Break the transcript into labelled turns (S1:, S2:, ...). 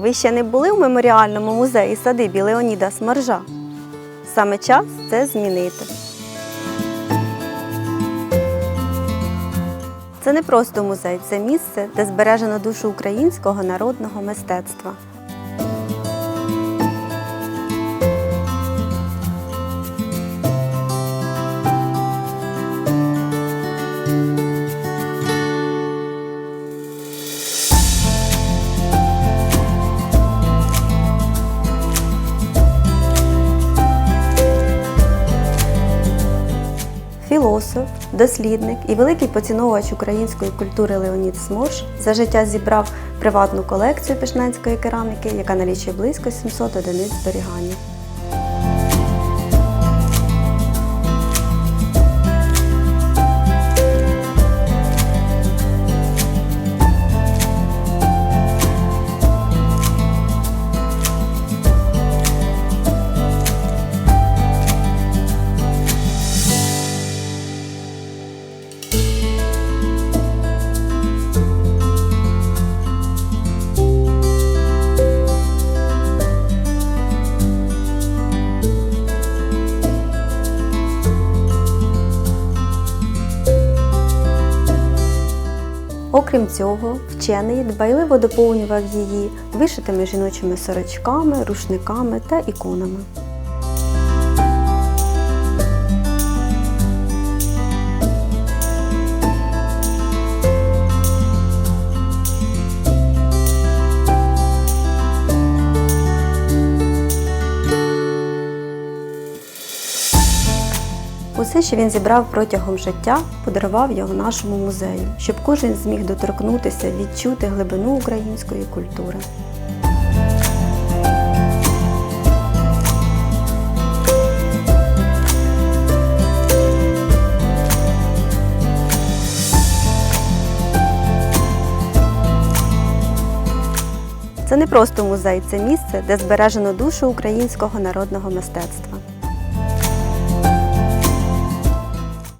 S1: Ви ще не були в меморіальному музеї садибі Леоніда Смаржа? Саме час це змінити. Це не просто музей, це місце, де збережено душу українського народного мистецтва. Філософ, дослідник і великий поціновувач української культури Леонід Сморш за життя зібрав приватну колекцію пішненської кераміки, яка налічує близько 700 одиниць зберігання. Окрім цього, вчений дбайливо доповнював її вишитими жіночими сорочками, рушниками та іконами. Усе, що він зібрав протягом життя, подарував його нашому музею, щоб кожен зміг доторкнутися, відчути глибину української культури. Це не просто музей, це місце, де збережено душу українського народного мистецтва.